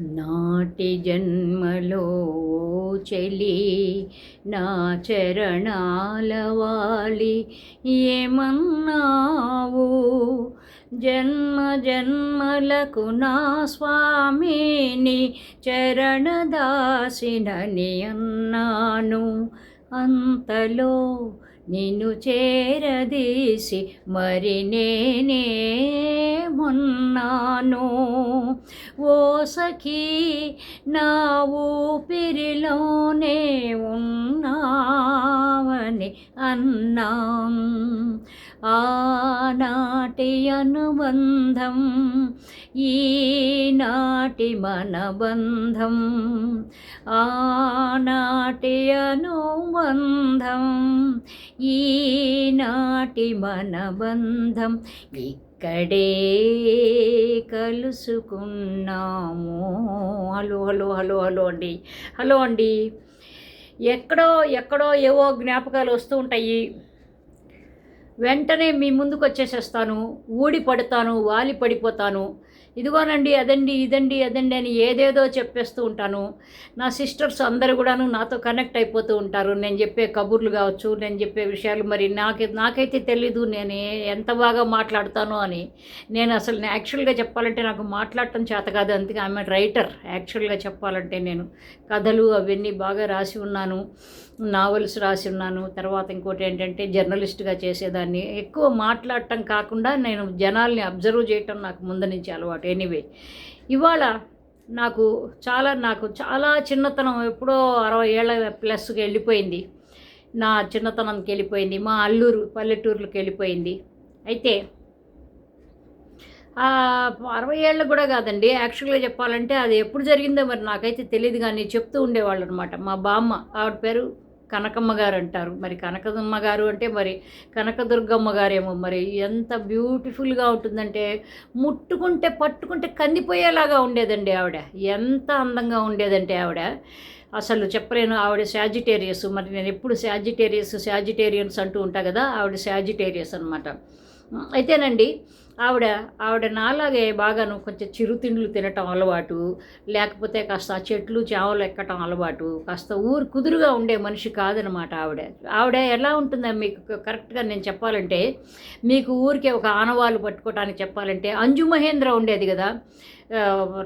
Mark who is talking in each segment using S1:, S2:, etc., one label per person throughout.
S1: నాటి జన్మలో చెలి నా చరణాల వాలి ఏమన్నావు? జన్మ జన్మలకు నా స్వామిని చరణదాసినని అన్నాను. అంతలో నిన్ను చేరదీసి మరి నేనే మొన్నాను ఓ సఖీ నా ఊపిరిలోనే ఉన్నావని అన్నాం. ఆనాటి అనుబంధం ఈనాటి మనబంధం ఆనాటి అనుబంధం ఈనాటి మనబంధం ఇక్కడే కలుసుకున్నాము. హలో హలో హలో హలో అండి. హలో అండి. ఎక్కడో ఎక్కడో ఏవో జ్ఞాపకాలు వస్తూ ఉంటాయి. వెంటనే మీ ముందుకు వచ్చేసేస్తాను ఊడి పడతాను వాలి పడిపోతాను. ఇదిగోనండి అదండి ఇదండి అదండి అని ఏదేదో చెప్పేస్తూ ఉంటాను. నా సిస్టర్స్ అందరు కూడాను నాతో కనెక్ట్ అయిపోతూ ఉంటారు. నేను చెప్పే కబుర్లు కావచ్చు నేను చెప్పే విషయాలు మరి నాకు నాకైతే తెలీదు నేను ఎంత బాగా మాట్లాడతానో అని. నేను అసలు యాక్చువల్గా చెప్పాలంటే నాకు మాట్లాడటం చేత కాదు అందుకే ఆమె రైటర్ యాక్చువల్గా చెప్పాలంటే నేను. కథలు అవన్నీ బాగా రాసి ఉన్నాను. నావెల్స్ రాసి ఉన్నాను. తర్వాత ఇంకోటి ఏంటంటే జర్నలిస్ట్గా చేసేదాన్ని. ఎక్కువ మాట్లాడటం కాకుండా నేను జనాల్ని అబ్జర్వ్ చేయటం నాకు ముందు నుంచి అలవాటు. ఎనీవే ఇవాళ నాకు చాలా నాకు చాలా చిన్నతనం ఎప్పుడో అరవై ఏళ్ళ ప్లస్కి వెళ్ళిపోయింది. నా చిన్నతనంకి వెళ్ళిపోయింది. మా అల్లూరు పల్లెటూరులకు వెళ్ళిపోయింది. అయితే అరవై ఏళ్ళు కూడా కాదండి యాక్చువల్గా చెప్పాలంటే అది ఎప్పుడు జరిగిందో మరి నాకైతే తెలియదు కానీ చెప్తూ ఉండేవాళ్ళు అనమాట మా బామ్మ ఆవిడ పేరు కనకమ్మ గారు అంటారు మరి కనకమ్మ గారు అంటే మరి కనకదుర్గమ్మ గారేమో. మరి ఎంత బ్యూటిఫుల్గా ఉంటుందంటే ముట్టుకుంటే పట్టుకుంటే కందిపోయేలాగా ఉండేదండి ఆవిడ. ఎంత అందంగా ఉండేదంటే ఆవిడ. అసలు చెప్పలేను ఆవిడ శాజిటేరియస్ మరి నేను ఎప్పుడు శాజిటేరియస్ శాజిటేరియన్స్ అంటూ ఉంటా కదా ఆవిడ శాజిటేరియస్ అనమాట అయితేనండి ఆవిడ ఆవిడ నాలాగే బాగాను కొంచెం చిరుతిండ్లు తినటం అలవాటు లేకపోతే కాస్త ఆ చెట్లు చేవలు ఎక్కటం అలవాటు కాస్త ఊరు కుదురుగా ఉండే మనిషి కాదనమాట ఆవిడ. ఆవిడ ఎలా ఉంటుందో మీకు కరెక్ట్గా నేను చెప్పాలంటే మీకు ఊరికే ఒక ఆనవాళ్ళు పట్టుకోవటానికి చెప్పాలంటే అంజు మహేంద్ర ఉండేది కదా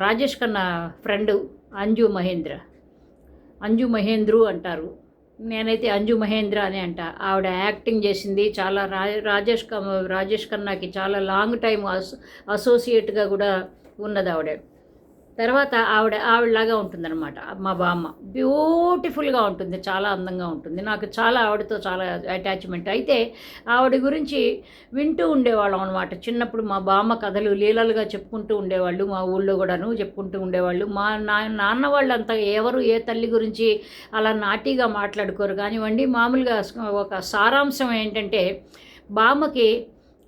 S1: రాజేష్ కన్నా ఫ్రెండ్ అంజు మహేంద్ర. అంజు మహేంద్రు అంటారు. నేనైతే అంజు మహేంద్ర అని అంట. ఆవిడ యాక్టింగ్ చేసింది. చాలా రా రాజేష్ రాజేష్ ఖన్నాకి చాలా లాంగ్ టైం అసో అసోసియేట్గా కూడా ఉన్నది ఆవిడ. తర్వాత ఆవిడ ఆవిడలాగా ఉంటుందన్నమాట. మా బామ్మ. బ్యూటిఫుల్గా ఉంటుంది. చాలా అందంగా ఉంటుంది. నాకు చాలా ఆవిడతో చాలా అటాచ్మెంట్. అయితే ఆవిడ గురించి వింటూ ఉండేవాళ్ళం అనమాట చిన్నప్పుడు మా బామ్మ కథలు లీలలుగా చెప్పుకుంటూ ఉండేవాళ్ళు. మా ఊళ్ళో కూడాను చెప్పుకుంటూ ఉండేవాళ్ళు. మా నా నాన్న వాళ్ళంతా ఎవరు ఏ తల్లి గురించి అలా నాటిగా మాట్లాడుకోరు. కానివ్వండి మామూలుగా ఒక సారాంశం ఏంటంటే బామ్మకి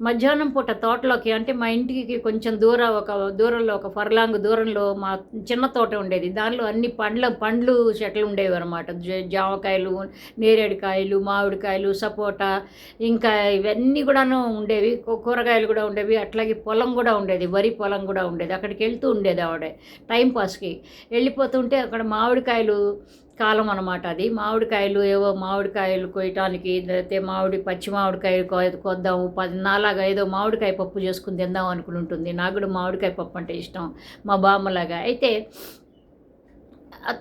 S1: మధ్యాహ్నం పూట తోటలోకి అంటే మా ఇంటికి కొంచెం దూరం ఒక దూరంలో ఒక ఫర్లాంగ్ దూరంలో మా చిన్న తోట ఉండేది. దానిలో అన్ని పండ్ల పండ్లు చెట్లు ఉండేవి అనమాట జామకాయలు నేరేడుకాయలు మామిడికాయలు సపోటా ఇంకా ఇవన్నీ కూడాను ఉండేవి. కూరగాయలు కూడా ఉండేవి. అట్లాగే పొలం కూడా ఉండేది. వరి పొలం కూడా ఉండేది. అక్కడికి వెళ్తూ ఉండేది ఆవిడ టైంపాస్కి వెళ్ళిపోతుంటే అక్కడ మామిడికాయలు కాలం అనమాట అది. మామిడికాయలు ఏవో మామిడికాయలు కొయ్యటానికి లేకపోతే మామిడి పచ్చి మామిడికాయలు కొద్దాము పది నాలాగా ఏదో మామిడికాయ పప్పు చేసుకుని తిందాం అనుకుని ఉంటుంది. నాకు కూడా మామిడికాయ పప్పు అంటే ఇష్టం మా బామ్మలాగా. అయితే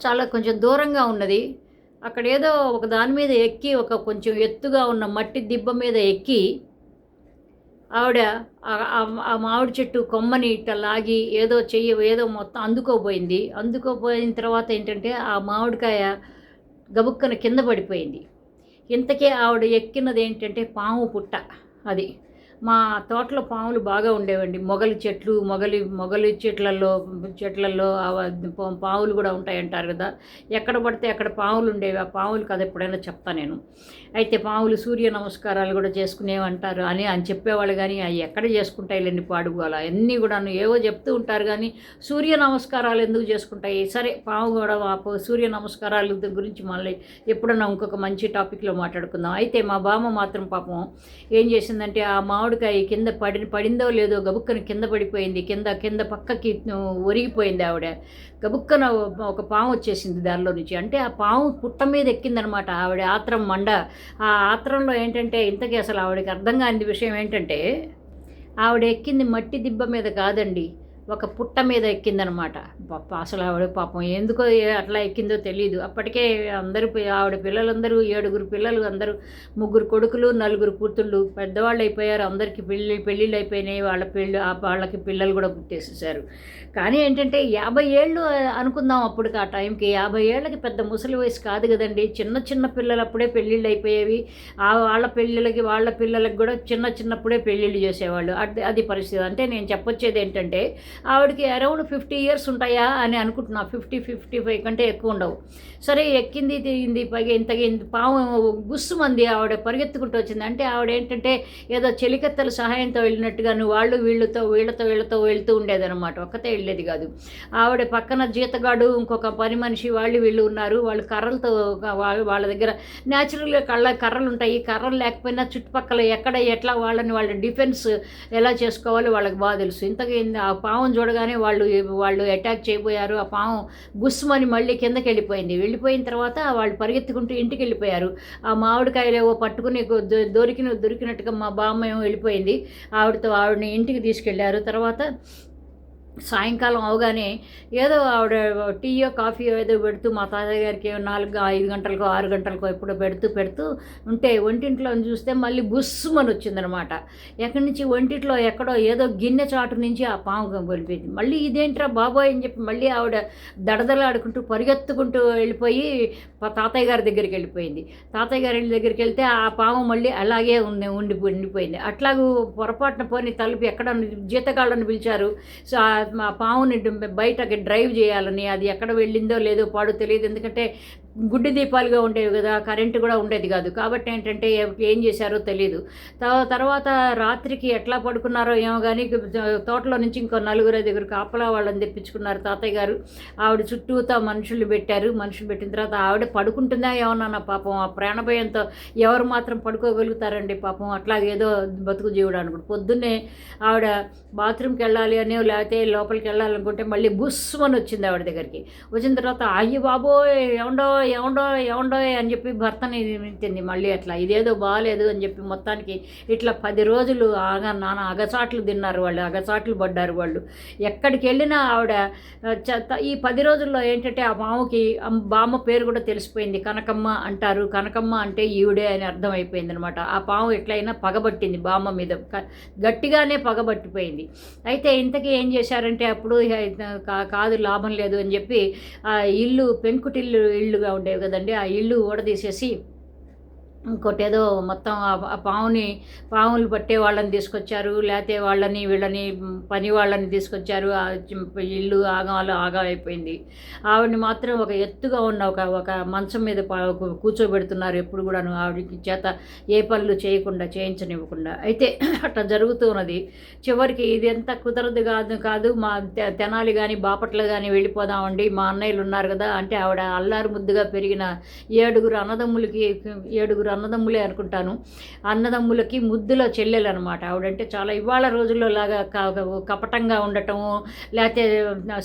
S1: చాలా కొంచెం దూరంగా ఉన్నది. అక్కడ ఏదో ఒక దాని మీద ఎక్కి ఒక కొంచెం ఎత్తుగా ఉన్న మట్టి దిబ్బ మీద ఎక్కి ఆవిడ ఆ- మామిడి చెట్టు కొమ్మని ఇట్ట లాగి ఏదో చెయ్యి ఏదో మొత్తం అందుకోపోయింది అందుకోపోయిన తర్వాత ఏంటంటే ఆ మామిడికాయ గబుక్కన కింద పడిపోయింది. ఇంతకీ ఆవిడ ఎక్కినది ఏంటంటే పాము పుట్ట అది. మా తోటలో పాములు బాగా ఉండేవండి. మొగలి చెట్లు మొగలి మొగలి చెట్లలో చెట్లలో ఆ పాములు కూడా ఉంటాయంటారు కదా. ఎక్కడ పడితే అక్కడ పాములు ఉండేవి. ఆ పాములు కదా ఎప్పుడైనా చెప్తా నేను. అయితే పాములు సూర్య నమస్కారాలు కూడా చేసుకునేవంటారు అని అని చెప్పేవాళ్ళు కానీ అవి ఎక్కడ చేసుకుంటాయిలేండి పాడుకోవాలి అన్నీ కూడా ఏవో చెప్తూ ఉంటారు కానీ సూర్య నమస్కారాలు ఎందుకు చేసుకుంటాయి? సరే పాము కూడా ఆ సూర్య నమస్కారాల గురించి మళ్ళీ ఎప్పుడన్నా ఇంకొక మంచి టాపిక్లో మాట్లాడుకుందాం. అయితే మా బామ్మ మాత్రం పాపం ఏం చేసిందంటే ఆ మామిడి మామిడికాయ కింద పడి పడిందో లేదో గబుక్కన కింద పడిపోయింది. కింద కింద పక్కకి ఒరిగిపోయింది ఆవిడ. గబుక్కన ఒక పాము వచ్చేసింది దానిలో నుంచి. అంటే ఆ పాము పుట్ట మీద ఎక్కిందనమాట ఆవిడ ఆత్రం మండ. ఆ ఆత్రంలో ఏంటంటే ఇంతకీ అసలు ఆవిడకి అర్థం కాని విషయం ఏంటంటే ఆవిడ ఎక్కింది మట్టి దిబ్బ మీద కాదండి. ఒక పుట్ట మీద ఎక్కిందనమాట. పాప అసలు ఆవిడ పాపం ఎందుకో అట్లా ఎక్కిందో తెలియదు అప్పటికే అందరూ ఆవిడ పిల్లలందరూ ఏడుగురు పిల్లలు అందరూ ముగ్గురు కొడుకులు నలుగురు కూతుళ్ళు పెద్దవాళ్ళు అయిపోయారు. అందరికీ పెళ్ళి పెళ్ళిళ్ళు అయిపోయినాయి. వాళ్ళ పెళ్ళి ఆ వాళ్ళకి పిల్లలు కూడా పుట్టేసేసారు. కానీ ఏంటంటే యాభై ఏళ్ళు అనుకుందాం అప్పటికి ఆ టైంకి. యాభై ఏళ్ళకి పెద్ద ముసలి వయసు కాదు కదండి. చిన్న చిన్న పిల్లలు అప్పుడే పెళ్ళిళ్ళు అయిపోయేవి. ఆ వాళ్ళ పెళ్ళిళ్ళకి వాళ్ళ పిల్లలకి కూడా చిన్న చిన్నప్పుడే పెళ్ళిళ్ళు చేసేవాళ్ళు. అది అది పరిస్థితి. అంటే నేను చెప్పొచ్చేది ఏంటంటే ఆవిడకి అరౌండ్ ఫిఫ్టీ ఇయర్స్ ఉంటాయా అని అనుకుంటున్నా. ఫిఫ్టీ ఫిఫ్టీ ఫైవ్ కంటే ఎక్కువ ఉండవు. సరే ఎక్కింది తిరిగింది పైగా ఇంతగింది పాము గుస్సు మంది ఆవిడ పరిగెత్తుకుంటూ వచ్చింది. అంటే ఆవిడ ఏంటంటే ఏదో చెలికత్తల సహాయంతో వెళ్ళినట్టుగాను వాళ్ళు వీళ్ళతో వీళ్ళతో వీళ్ళతో వెళ్తూ ఉండేదన్నమాట. ఒక్కతే వెళ్ళేది కాదు. ఆవిడ పక్కన జీతగాడు ఇంకొక పని మనిషి వాళ్ళు వీళ్ళు ఉన్నారు. వాళ్ళు కర్రలతో వాళ్ళ దగ్గర న్యాచురల్గా కళ్ళ కర్రలు ఉంటాయి. కర్రలు లేకపోయినా చుట్టుపక్కల ఎక్కడ ఎట్లా వాళ్ళని వాళ్ళ డిఫెన్స్ ఎలా చేసుకోవాలో వాళ్ళకి బాగా తెలుసు. ఇంతగా ఆ పాము పావును చూడగానే వాళ్ళు వాళ్ళు అటాక్ చేయబోయారు. ఆ పాము గుస్సుమని మళ్ళీ కిందకి వెళ్ళిపోయింది వెళ్ళిపోయిన తర్వాత వాళ్ళు పరిగెత్తుకుంటూ ఇంటికి వెళ్ళిపోయారు ఆ మామిడికాయలు ఏవో పట్టుకుని దొరికిన దొరికినట్టుగా మా బామ్మ ఏమో వెళ్ళిపోయింది. ఆవిడతో ఆవిడని ఇంటికి తీసుకెళ్ళారు తర్వాత సాయంకాలం అవగానే ఏదో ఆవిడ టీయో కాఫీయో ఏదో పెడుతూ మా తాతయ్య గారికి నాలుగు ఐదు గంటలకో ఆరు గంటలకో ఎప్పుడో పెడుతూ పెడుతూ ఉంటే ఒంటింట్లో చూస్తే మళ్ళీ బుస్సుమని వచ్చిందనమాట ఎక్కడి నుంచి ఒంటిట్లో ఎక్కడో ఏదో గిన్నె చాటు నుంచి ఆ పాము వెళ్ళిపోయింది మళ్ళీ ఇదేంట్రా బాబోయ్ అని చెప్పి మళ్ళీ ఆవిడ దడదలాడుకుంటూ పరిగెత్తుకుంటూ వెళ్ళిపోయి తాతయ్య గారి దగ్గరికి వెళ్ళిపోయింది. తాతయ్య గారి దగ్గరికి వెళ్తే ఆ పాము మళ్ళీ అలాగే ఉంది ఉండి ఉండిపోయింది. అట్లాగూ పొరపాటున పోని తలుపు ఎక్కడ జీతగాళ్ళని పిలిచారు. సో పావుని బయటకి డ్రైవ్ చేయాలని అది ఎక్కడ వెళ్ళిందో లేదో పాడు తెలియదు. ఎందుకంటే గుడ్డి దీపాలుగా ఉండేవి కదా కరెంటు కూడా ఉండేది కాదు. కాబట్టి ఏంటంటే ఏం చేశారో తెలియదు తర్వాత రాత్రికి ఎట్లా పడుకున్నారో ఏమో కానీ తోటలో నుంచి ఇంకో నలుగురు దగ్గరికి కాపలా వాళ్ళని తెప్పించుకున్నారు. తాతయ్య గారు ఆవిడ చుట్టూతా మనుషులు పెట్టారు. మనుషులు పెట్టిన తర్వాత ఆవిడ పడుకుంటుందా ఏమన్నా పాపం. ఆ ప్రాణభయంతో ఎవరు మాత్రం పడుకోగలుగుతారండి పాపం. అట్లాగేదో బతుకు జీవుడు అనుకుంటు. పొద్దున్నే ఆవిడ బాత్రూమ్కి వెళ్ళాలి అని లేకపోతే లోపలికి వెళ్ళాలనుకుంటే మళ్ళీ బుస్సుమని వచ్చింది ఆవిడ దగ్గరికి. వచ్చిన తర్వాత అయ్యి బాబోయ్ ఏమండో ఏమండో ఏముండో అని చెప్పి భర్తని తింది మళ్ళీ అట్లా. ఇదేదో బాగాలేదు అని చెప్పి మొత్తానికి ఇట్లా పది రోజులు ఆగ నాన్న అగచాట్లు తిన్నారు వాళ్ళు అగచాట్లు పడ్డారు వాళ్ళు. ఎక్కడికి వెళ్ళినా ఆవిడ ఈ పది రోజుల్లో ఏంటంటే ఆ మామకి బామ్మ పేరు కూడా తెలిసిపోయింది. కనకమ్మ అంటారు. కనకమ్మ అంటే ఈవిడే అని అర్థమైపోయింది అనమాట ఆ పాము ఎట్లయినా పగబట్టింది బామ్మ మీద. గట్టిగానే పగబట్టిపోయింది. అయితే ఇంతకీ ఏం చేశారంటే అప్పుడు కాదు లాభం లేదు అని చెప్పి ఆ ఇల్లు పెంకుటిల్లు ఇల్లుగా ఉండేవి కదండి. ఆ ఇల్లు ఊడదీసేసి ఇంకోటి ఏదో మొత్తం ఆ- పాముని పావుని పావులు పట్టే వాళ్ళని తీసుకొచ్చారు. లేకపోతే వాళ్ళని వీళ్ళని పని వాళ్ళని తీసుకొచ్చారు. ఇల్లు ఆగాలు ఆగా అయిపోయింది ఆవిడని మాత్రం ఒక ఎత్తుగా ఉన్న ఒక ఒక మంచం మీద కూర్చోబెడుతున్నారు ఎప్పుడు కూడాను. ఆవిడకి చేత ఏ పనులు చేయకుండా చేయించనివ్వకుండా. అయితే అట్లా జరుగుతూ ఉన్నది. చివరికి ఇది ఎంత కుదరదు కాదు కాదు మా తెనాలి కానీ బాపట్ల కానీ వెళ్ళిపోదామండి. మా అన్నయ్యలు ఉన్నారు కదా అంటే ఆవిడ అల్లారు ముద్దుగా పెరిగిన ఏడుగురు అన్నదమ్ములకి ఏడుగురు అన్నదమ్ములే అనుకుంటాను. అన్నదమ్ములకి ముద్దుల చెల్లెలు అనమాట ఆవిడంటే చాలా ఇవాళ రోజుల్లో లాగా కపటంగా ఉండటము లేకపోతే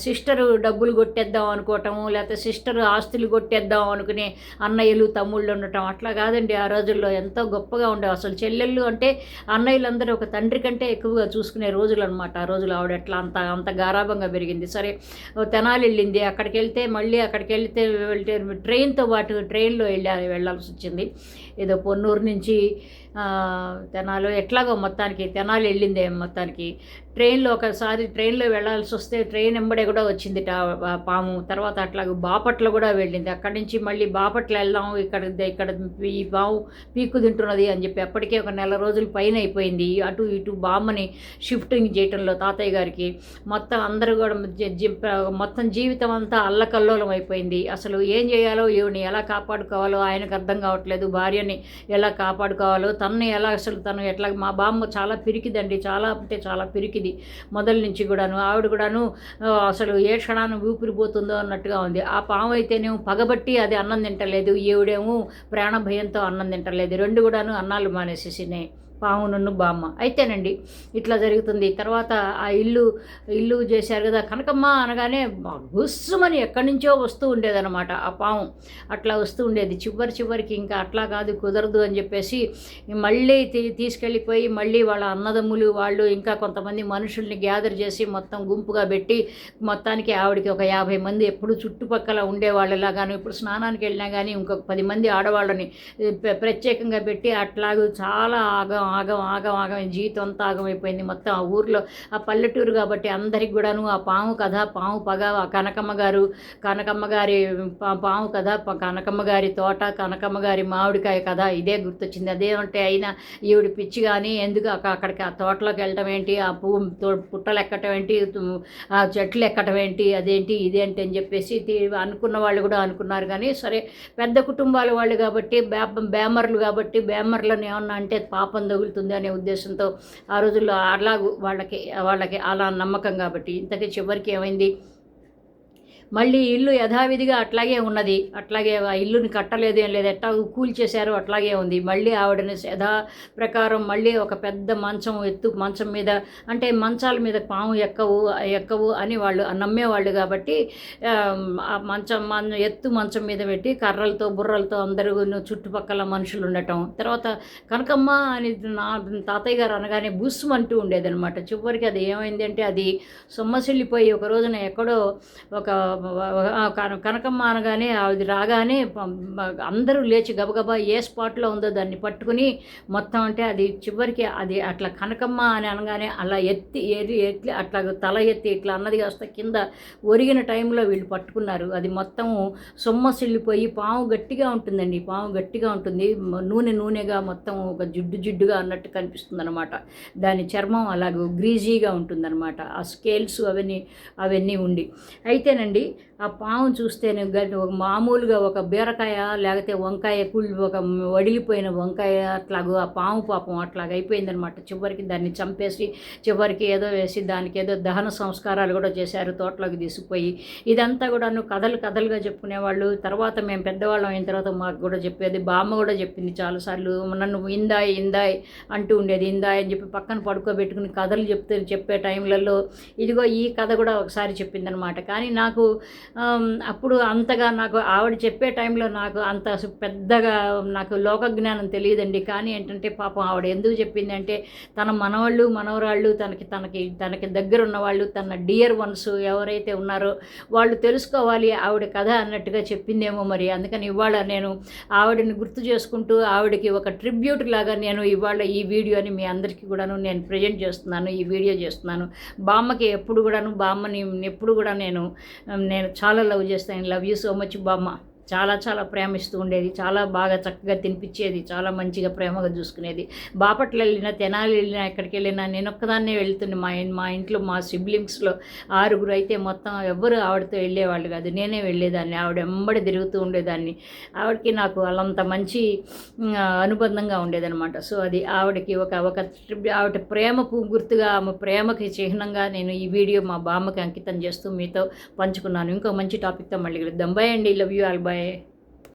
S1: సిస్టరు డబ్బులు కొట్టేద్దాం అనుకోవటము లేకపోతే సిస్టర్ ఆస్తులు కొట్టేద్దాం అనుకునే అన్నయ్యలు తమ్ముళ్ళు ఉండటం అట్లా కాదండి. ఆ రోజుల్లో ఎంతో గొప్పగా ఉండేవి. అసలు చెల్లెళ్ళు అంటే అన్నయ్యలందరూ ఒక తండ్రి కంటే ఎక్కువగా చూసుకునే రోజులు అనమాట ఆ రోజులు ఆవిడ ఎట్లా అంత అంత గారాభంగా పెరిగింది. సరే తెనాలి వెళ్ళింది అక్కడికి వెళ్తే మళ్ళీ అక్కడికి వెళ్తే వెళ్తే ట్రైన్తో పాటు ట్రైన్లో వెళ్ళాలి వెళ్ళాల్సి వచ్చింది. ఏదో పొన్నూరు నుంచి తెనాలు ఎట్లాగో మొత్తానికి తెనాలి వెళ్ళిందే మొత్తానికి. ట్రైన్లో ఒకసారి ట్రైన్లో వెళ్ళాల్సి వస్తే ట్రైన్ ఎంబడే కూడా వచ్చింది టా- పాము. తర్వాత అట్లాగే బాపట్ల కూడా వెళ్ళింది. అక్కడి నుంచి మళ్ళీ బాపట్ల వెళ్దాం ఇక్కడ ఇక్కడ ఈ పాము పీకు తింటున్నది అని చెప్పి అప్పటికే ఒక నెల రోజులు పైన అయిపోయింది. అటు ఇటు బామ్మని షిఫ్టింగ్ చేయటంలో తాతయ్య గారికి మొత్తం అందరూ కూడా మొత్తం జీవితం అంతా అల్లకల్లోలం అయిపోయింది. అసలు ఏం చేయాలో ఈవిని ఎలా కాపాడుకోవాలో ఆయనకు అర్థం కావట్లేదు. భార్యని ఎలా కాపాడుకోవాలో తనని ఎలా అసలు తను ఎట్లా మా బామ్మ చాలా పిరికిదండి. చాలా అంటే చాలా పిరికిది మొదల నుంచి కూడాను ఆవిడ కూడాను అసలు ఏ క్షణాన్ని ఊపిరిపోతుందో అన్నట్టుగా ఉంది. ఆ పాము అయితేనేమో పగబట్టి అది అన్నం తింటలేదు ఈవిడేమో ప్రాణ భయంతో అన్నం తింటలేదు. రెండు కూడాను అన్నాలు మానేసేసినాయి. పాము నన్ను బామ్మ. అయితేనండి ఇట్లా జరుగుతుంది. తర్వాత ఆ ఇల్లు ఇల్లు చేశారు కదా కనకమ్మ అనగానే గుస్సుమని ఎక్కడి నుంచో వస్తూ ఉండేదన్నమాట ఆ పాము. అట్లా వస్తూ ఉండేది. చివరి చివరికి ఇంకా అట్లా కాదు కుదరదు అని చెప్పేసి మళ్ళీ తీ తీసుకెళ్ళిపోయి మళ్ళీ వాళ్ళ అన్నదమ్ములు వాళ్ళు ఇంకా కొంతమంది మనుషుల్ని గ్యాదర్ చేసి మొత్తం గుంపుగా పెట్టి మొత్తానికి ఆవిడకి ఒక యాభై మంది ఎప్పుడు చుట్టుపక్కల ఉండేవాళ్ళలాగాను ఇప్పుడు స్నానానికి వెళ్ళినా కానీ ఇంకొక పది మంది ఆడవాళ్ళని ప్ర- ప్రత్యేకంగా పెట్టి అట్లాగూ చాలా ఆగం ఆగం ఆగం ఆగం జీవితం అంతా ఆగమైపోయింది. మొత్తం ఆ ఊర్లో ఆ పల్లెటూరు కాబట్టి అందరికి కూడాను ఆ పాము కథ పాము పగ కనకమ్మ గారు కనకమ్మ గారి పా- పాము కథ కనకమ్మ గారి తోట కనకమ్మ గారి మామిడికాయ కథ ఇదే గుర్తొచ్చింది. అదేమంటే అయినా ఈవిడ పిచ్చి కానీ ఎందుకు అక్కడికి ఆ తోటలోకి వెళ్ళటం ఏంటి? ఆ పువ్వు తో- పుట్టలు ఎక్కటం ఏంటి? ఆ చెట్లు ఎక్కటం ఏంటి? అదేంటి? ఇదేంటి అని చెప్పేసి అనుకున్న వాళ్ళు కూడా అనుకున్నారు. కానీ సరే పెద్ద కుటుంబాల వాళ్ళు కాబట్టి బ్యా బేమర్లు కాబట్టి బేమర్లను ఏమన్నా అంటే పాపం తగులుతుంది అనే ఉద్దేశంతో ఆ రోజుల్లో అలాగూ వాళ్ళకి వాళ్ళకి అలా నమ్మకం కాబట్టి ఇంతకీ చివరికి ఏమైంది? మళ్ళీ ఇల్లు యథావిధిగా అట్లాగే ఉన్నది. అట్లాగే ఆ ఇల్లుని కట్టలేదు ఏం లేదు. ఎట్టా కూల్చేశారు అట్లాగే ఉంది. మళ్ళీ ఆవిడని యథా ప్రకారం మళ్ళీ ఒక పెద్ద మంచం ఎత్తు మంచం మీద అంటే మంచాల మీద పాము ఎక్కవు ఎక్కవు అని వాళ్ళు నమ్మేవాళ్ళు కాబట్టి ఆ మంచం మన ఎత్తు మంచం మీద పెట్టి కర్రలతో బుర్రలతో అందరూ చుట్టుపక్కల మనుషులు ఉండటం. తర్వాత కనకమ్మ అని నా తాతయ్య గారు అనగానే బుస్సు అంటూ ఉండేదనమాట చివరికి అది ఏమైంది అంటే అది సొమ్మసిల్లిపోయి ఒక రోజున ఎక్కడో ఒక కనకమ్మ అనగానే అది రాగానే అందరూ లేచి గబగబా ఏ స్పాట్లో ఉందో దాన్ని పట్టుకుని మొత్తం అంటే అది చివరికి అది అట్లా కనకమ్మ అని అనగానే అలా ఎత్తి ఎరి ఎత్తి అట్లా తల ఎత్తి ఇట్లా అన్నది కాస్త కింద ఒరిగిన టైంలో వీళ్ళు పట్టుకున్నారు. అది మొత్తం సొమ్మసిల్లిపోయి పాము గట్టిగా ఉంటుందండి. పాము గట్టిగా ఉంటుంది. నూనె నూనెగా మొత్తం ఒక జిడ్డు జిడ్డుగా అన్నట్టు కనిపిస్తుంది అనమాట దాని చర్మం అలాగ గ్రీజీగా ఉంటుందన్నమాట. ఆ స్కేల్స్ అవన్నీ అవన్నీ ఉండి. అయితేనండి ఆ పాము చూస్తే గ- ఒక మామూలుగా ఒక బీరకాయ లేకపోతే వంకాయ కుళ్ళు ఒక వడిలిపోయిన వంకాయ అట్లాగో ఆ పాము పాపం అట్లాగ అయిపోయిందనమాట చివరికి దాన్ని చంపేసి చివరికి ఏదో వేసి దానికి ఏదో దహన సంస్కారాలు కూడా చేశారు తోటలోకి తీసుకుపోయి. ఇదంతా కూడాను కథలు కథలుగా చెప్పుకునేవాళ్ళు. తర్వాత మేము పెద్దవాళ్ళం అయిన తర్వాత మాకు కూడా చెప్పేది బామ్మ కూడా చెప్పింది చాలాసార్లు నన్ను ఇందాయ్ ఇందాయ్ అంటూ ఉండేది ఇందాయ్ అని చెప్పి పక్కన పడుకోబెట్టుకుని కథలు చెప్తే చెప్పే టైంలలో ఇదిగో ఈ కథ కూడా ఒకసారి చెప్పిందనమాట కానీ నాకు అప్పుడు అంతగా నాకు ఆవిడ చెప్పే టైంలో నాకు అంత సు- పెద్దగా నాకు లోక జ్ఞానం తెలియదండి. కానీ ఏంటంటే పాపం ఆవిడ ఎందుకు చెప్పిందంటే తన మనవాళ్ళు మనవరాళ్ళు తనకి తనకి తనకి దగ్గర ఉన్న వాళ్ళు తన డియర్ వన్స్ ఎవరైతే ఉన్నారో వాళ్ళు తెలుసుకోవాలి ఆవిడ కథ అన్నట్టుగా చెప్పిందేమో మరి. అందుకని ఇవాళ నేను ఆవిడని గుర్తు చేసుకుంటూ ఆవిడకి ఒక ట్రిబ్యూట్ లాగా నేను ఇవాళ ఈ వీడియోని మీ అందరికీ కూడాను నేను ప్రజెంట్ చేస్తున్నాను ఈ వీడియో చేస్తున్నాను. బామ్మకి ఎప్పుడు కూడాను బామ్మని ఎప్పుడు కూడా నేను నేను చాలా లవ్ చేస్తాను లవ్ యూ సో మచ్ బామ్మ. చాలా చాలా ప్రేమిస్తూ ఉండేది. చాలా బాగా చక్కగా తినిపించేది. చాలా మంచిగా ప్రేమగా చూసుకునేది. బాపట్ల వెళ్ళినా తెనాలి వెళ్ళినా ఎక్కడికి వెళ్ళినా నేను ఒక్కదాన్నే వెళ్తుండే. మా మా ఇంట్లో మా సిబ్లింగ్స్లో ఆరుగురు అయితే మొత్తం ఎవ్వరు ఆవిడతో వెళ్ళేవాళ్ళు కాదు. నేనే వెళ్ళేదాన్ని. ఆవిడ ఎంబడి తిరుగుతూ ఉండేదాన్ని. ఆవిడకి నాకు వాళ్ళంత మంచి అనుబంధంగా ఉండేదనమాట సో అది ఆవిడకి ఒక ఒక ఆవిడ ప్రేమకు గుర్తుగా ఆమె ప్రేమకి చిహ్నంగా నేను ఈ వీడియో మా బామ్మకి అంకితం చేస్తూ మీతో పంచుకున్నాను. ఇంకో మంచి టాపిక్తో మళ్ళీ కలుద్దాం. అండి. Love you all enjoy